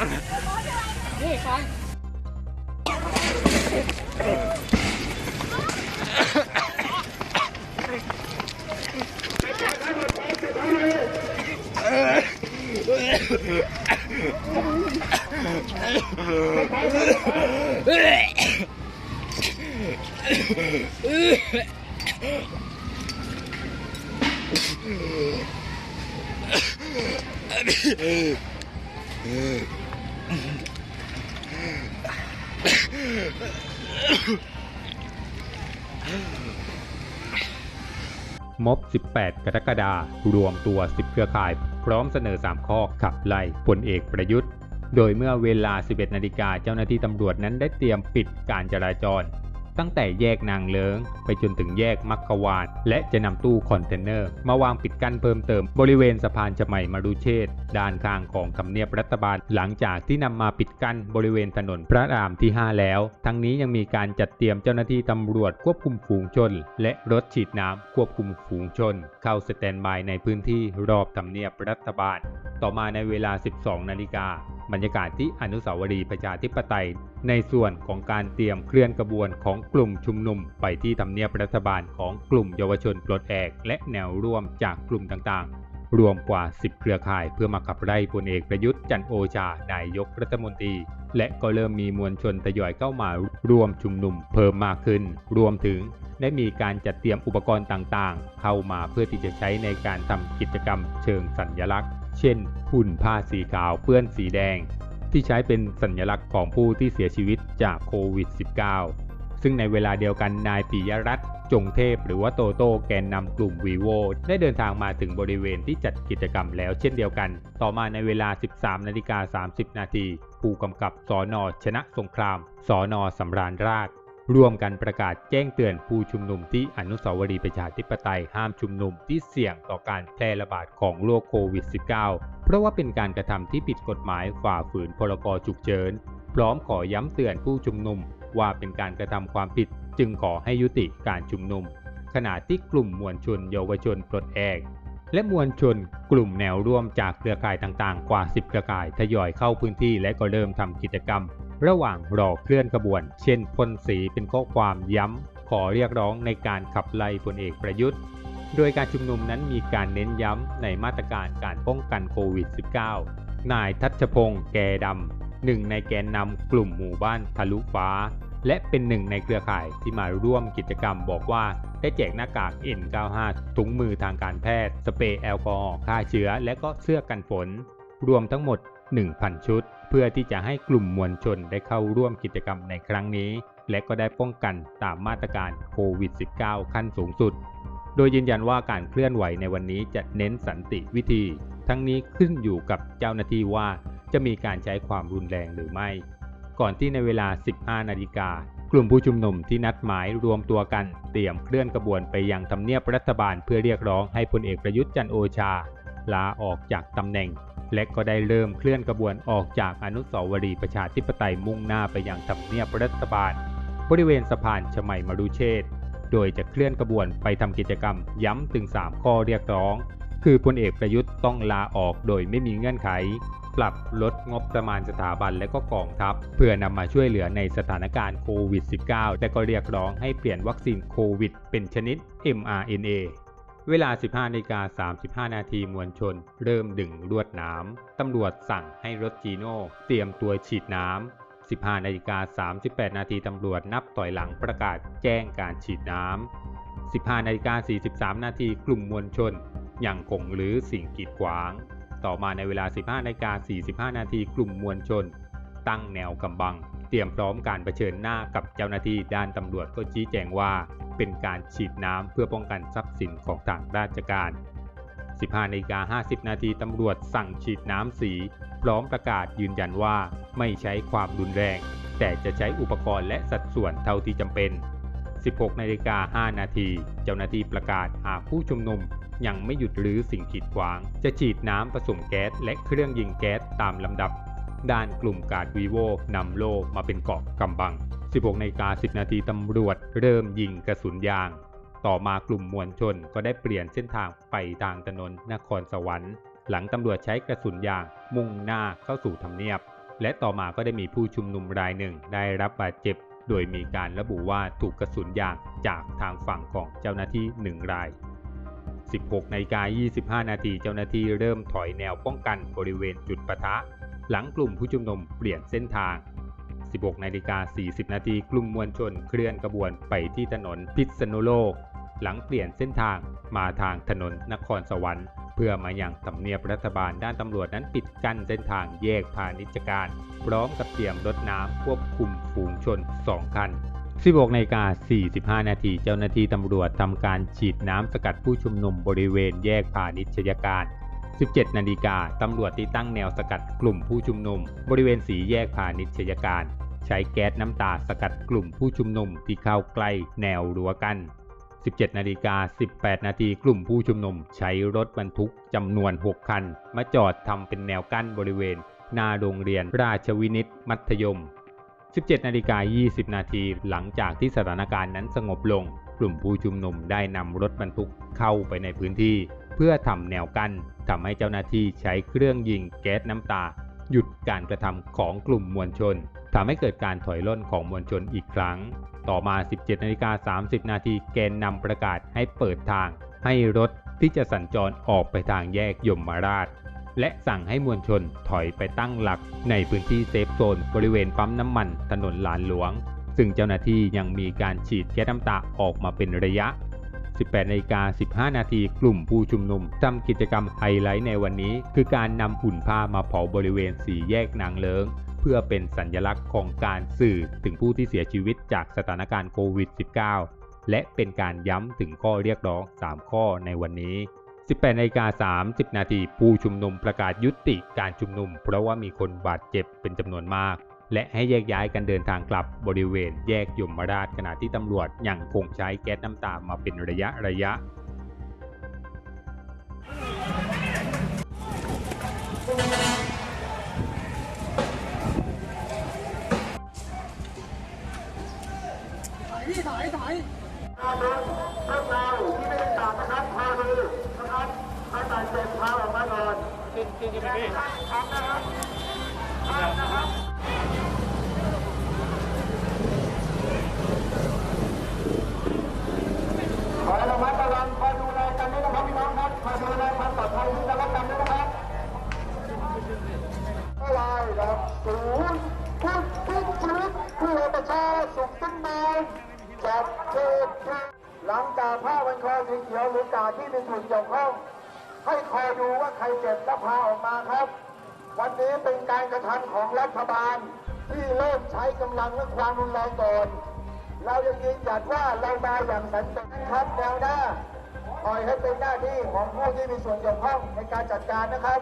นี่ใคร ม็อบ 18 กรกฎาคมรวมตัว 10 เครือข่าย พร้อมเสนอ 3 ข้อขับไล่พลเอกประยุทธ์ โดยเมื่อเวลา 11 นาฬิกาเจ้าหน้าที่ตำรวจนั้นได้เตรียมปิดการจราจร ตั้งแต่แยกนางเลิงไปจนถึงแยกมักขวาน และจะนำตู้คอนเทนเนอร์ มาวางปิดกั้นเพิ่มเติมบริเวณสะพานชมัยมรุเชษด้านข้างของทำเนียบรัฐบาล หลังจากที่นำมาปิดกั้นบริเวณถนนพระรามที่ 5 แล้ว ทั้งนี้ยังมีการจัดเตรียมเจ้าหน้าที่ตำรวจควบคุมฝูงชน และรถฉีดน้ำควบคุมฝูงชน เข้าสแตนบายในพื้นที่รอบทำเนียบรัฐบาล ต่อมาในเวลา 12 นาฬิกา บรรยากาศที่อนุสาวรีย์ประชาธิปไตย ในส่วนของการเตรียมเคลื่อนกระบวนของกลุ่มชุมนุม ไปที่ทำเนียบรัฐบาลของกลุ่มเยาวชนปลดแอกและแนวร่วมจากกลุ่มต่างๆ รวมกว่า 10 เครือข่ายเพื่อมาขับไล่พลเอกประยุทธ์จันโอชานายกรัฐมนตรี และก็เริ่มมีมวลชนทยอยเข้ามาร่วมชุมนุมเพิ่มมากขึ้น รวมถึงได้มีการจัดเตรียมอุปกรณ์ต่างๆ เข้ามาเพื่อที่จะใช้ในการทำกิจกรรมเชิงสัญลักษณ์ เช่นหุ่นผ้าสีขาวเปื้อนสีแดง ที่ใช้เป็นสัญลักษณ์ของผู้ที่เสียชีวิตจากโควิด -19 ซึ่งในเวลาเดียวกันนายปิยรัตน์จงเทพหรือว่าโตโต้แกนนำกลุ่มวีโวได้เดินทางมาถึงบริเวณที่จัดกิจกรรมแล้วเช่นเดียวกัน ต่อมาในเวลา 13นาฬิกา30 นาทีผู้กำกับสอนอชนะสงครามสอนอสำราญราช ร่วมกันประกาศแจ้งเตือนผู้ชุมนุมที่อนุสาวรีย์ประชาธิปไตยห้ามชุมนุมที่เสี่ยงต่อการแพร่ระบาดของโรคโควิด -19 เพราะว่าเป็นการกระทำที่ผิดกฎหมายฝ่าฝืนพรกฉุกเฉิน พร้อมขอย้ำเตือนผู้ชุมนุมว่าเป็นการกระทำความผิดจึงขอให้ยุติการชุมนุม ขณะที่กลุ่มมวลชนเยาวชนปลดแอกและมวลชนกลุ่มแนวร่วมจากเครือข่ายต่างๆ กว่า 10 เครือข่ายทยอยเข้าพื้นที่และก็เริ่มทำกิจกรรม ระหว่างรอเคลื่อนขบวน เช่นพ่นสีเป็นข้อความย้ำ ขอเรียกร้องในการขับไล่พลเอกประยุทธ์ โดยการชุมนุมนั้นมีการเน้นย้ำในมาตรการการป้องกันโควิด -19 นายทัชพงศ์แกดำหนึ่งในแกนนำกลุ่มหมู่บ้านทะลุฟ้า และเป็นหนึ่งในเครือข่ายที่มาร่วมกิจกรรมบอกว่าได้แจกหน้ากาก N95 ถุงมือทางการแพทย์ สเปรย์แอลกอฮอล์ฆ่าเชื้อ และก็เสื้อกันฝน รวมทั้งหมด 1,000 ชุด เพื่อที่จะให้กลุ่มมวลชนได้เข้าร่วมกิจกรรมในครั้งนี้ และก็ได้ป้องกันตามมาตรการโควิด -19 ขั้นสูงสุด โดยยืนยันว่าการเคลื่อนไหวในวันนี้จะเน้นสันติวิธี ทั้งนี้ขึ้นอยู่กับเจ้าหน้าที่ว่าจะมีการใช้ความรุนแรงหรือไม่ ก่อนที่ในเวลา 15 นาฬิกากลุ่มผู้ชุมนุมที่นัดหมายรวมตัวกันเตรียมเคลื่อนกระบวนไปยังทำเนียบรัฐบาลเพื่อเรียกร้องให้พลเอกประยุทธ์จันโอชา ลาออกจากตำแหน่ง และก็ได้เริ่มเคลื่อนกระบวนออกจากอนุสาวรีย์ประชาธิปไตยมุ่งหน้าไปยังทำเนียบรัฐบาล บริเวณสะพานชมัยมรุเชษโดยจะเคลื่อนกระบวนไปทำกิจกรรมย้ำถึง 3 ข้อเรียกร้อง คือพลเอกประยุทธ์ต้องลาออกโดยไม่มีเงื่อนไข ปรับลดงบประมาณสถาบันและก็กองทัพ เพื่อนำมาช่วยเหลือในสถานการณ์โควิด -19 และก็เรียกร้องให้เปลี่ยนวัคซีนโควิด เป็นชนิด mRNA เวลา 15นาฬิกา35 นาทีมวลชน เริ่มดึงลวดน้ำ ตำรวจสั่งให้รถจีโน่เตรียมตัวฉีดน้ำ15นาฬิกา38 นาทีตำรวจนับต่อยหลังประกาศแจ้งการฉีดน้ำ 15นาฬิกา43 นาทีกลุ่มมวลชน ยังคงหรือสิ่งกีดขวาง ต่อมาในเวลา 15นาฬิกา45 นาทีกลุ่มมวลชน ตั้งแนวกำบัง รียมพร้อมการเผชิญหน้ากับเจ้าหน้าที่ด้านตำรวจก็ชี้แจงว่า เป็นการฉีดน้ำเพื่อป้องกันทรัพย์สินของทางราชการ 15นาฬิกา50 นาทีตำรวจสั่งฉีดน้ำสี พร้อมประกาศยืนยันว่าไม่ใช้ความรุนแรง แต่จะใช้อุปกรณ์และสัดส่วนเท่าที่จำเป็น 16นาฬิกา5นาทีเจ้าหน้าที่ประกาศหากผู้ชุมนุมยังไม่หยุดรื้อสิ่งขีดขวาง จะฉีดน้ำผสมแก๊สและเครื่องยิงแก๊สตามลำดับ ด้านกลุ่มกาดวีโวนำโลมาเป็นเกาะกำบัง 16นาฬิกา10 นาทีตำรวจเริ่มยิงกระสุนยาง ต่อมากลุ่มมวลชนก็ได้เปลี่ยนเส้นทางไปทางถนนนครสวรรค์ หลังตำรวจใช้กระสุนยางมุ่งหน้าเข้าสู่ทำเนียบ และต่อมาก็ได้มีผู้ชุมนุมรายหนึ่งได้รับบาดเจ็บ โดยมีการระบุว่าถูกกระสุนยางจากทางฝั่งของเจ้าหน้าที่หนึ่งราย16นาฬิกา25 นาทีเจ้าหน้าที่เริ่มถอยแนวป้องกันบริเวณจุดปะทะ หลังกลุ่มผู้ชุมนุมเปลี่ยนเส้นทาง 16นาฬิกา40 นาทีกลุ่มมวลชนเคลื่อนกระบวนไปที่ถนนพิษณุโลก หลังเปลี่ยนเส้นทางมาทางถนนนครสวรรค์ เพื่อมาอยังทำเนียบรัฐบาลด้านตำรวจนั้นปิดกั้นเส้นทางแยกพาณิชการ พร้อมกับเตรียมรถน้ำควบคุมฝูงชน 2 คัน16นาฬิกา45 นาทีเจ้าหน้าที่ตำรวจทำการฉีดน้ำสกัดผู้ชุมนุมบริเวณแยกพาณิชยการ 17 นาฬิกาตำรวจที่ตั้งแนวสกัดกลุ่มผู้ชุมนุม บริเวณสีแยกพาณิชยการ ใช้แก๊สน้ำตาสกัดกลุ่มผู้ชุมนุมที่เข้าใกล้แนวรั้วกัน 17 นาฬิกา 18 นาทีกลุ่มผู้ชุมนุม ใช้รถบรรทุกจำนวน 6 คัน มาจอดทำเป็นแนวกั้นบริเวณ หน้าโรงเรียนราชวินิตมัธยม 17 นาฬิกา 20 นาทีหลังจากที่สถานการณ์นั้นสงบลง กลุ่มผู้ชุมนุมได้นำรถบรรทุกเข้าไปในพื้นที่ เพื่อทำแนวกั้น ทำให้เจ้าหน้าที่ใช้เครื่องยิงแก๊สน้ำตา หยุดการกระทำของกลุ่มมวลชนทำให้เกิดการถอยร่นของมวลชนอีกครั้ง ต่อมา 17นาฬิกา30 นาทีแกนนำประกาศให้เปิดทาง ให้รถที่จะสัญจรออกไปทางแยกยมราช และสั่งให้มวลชนถอยไปตั้งหลัก ในพื้นที่เซฟโซนบริเวณปั๊มน้ำมันถนนหลานหลวง ซึ่งเจ้าหน้าที่ยังมีการฉีดแก๊สน้ำตาออกมาเป็นระยะ 18นาฬิกา15 นาทีกลุ่มผู้ชุมนุมทำกิจกรรมไฮไลท์ในวันนี้ คือการนำหุ่นผ้ามาเผาบริเวณสี่แยกนางเลิงเพื่อเป็นสัญลักษณ์ของการสื่อถึงผู้ที่เสียชีวิตจากสถานการณ์โควิด -19 และเป็นการย้ำถึงข้อเรียกร้อง 3 ข้อในวันนี้ 18นาฬิกา30 นาทีผู้ชุมนุมประกาศยุติการชุมนุม เพราะว่ามีคนบาดเจ็บเป็นจำนวนมาก และให้แยกย้ายกันเดินทางกลับบริเวณแยกยมราชขณะที่ตำรวจยังคงใช้แก๊สน้ำตามาเป็นระยะระยะพี่ถ หลังจาผ้าวันคอสีเขียวหรือกาที่มีส่วนเกี่ยวข้อง ให้คอยดูว่าใครเจ็บแล้วพาออกมาครับ วันนี้เป็นการกระทำของรัฐบาลที่เริ่มใช้กำลังและความรุนแรงก่อน เรายังยืนหยัดว่าเรามาอย่างสันติครับแนวหน้าปล่อยให้เป็นหน้าที่ของผู้ที่มีส่วนเกี่ยวข้องในการจัดการนะครับ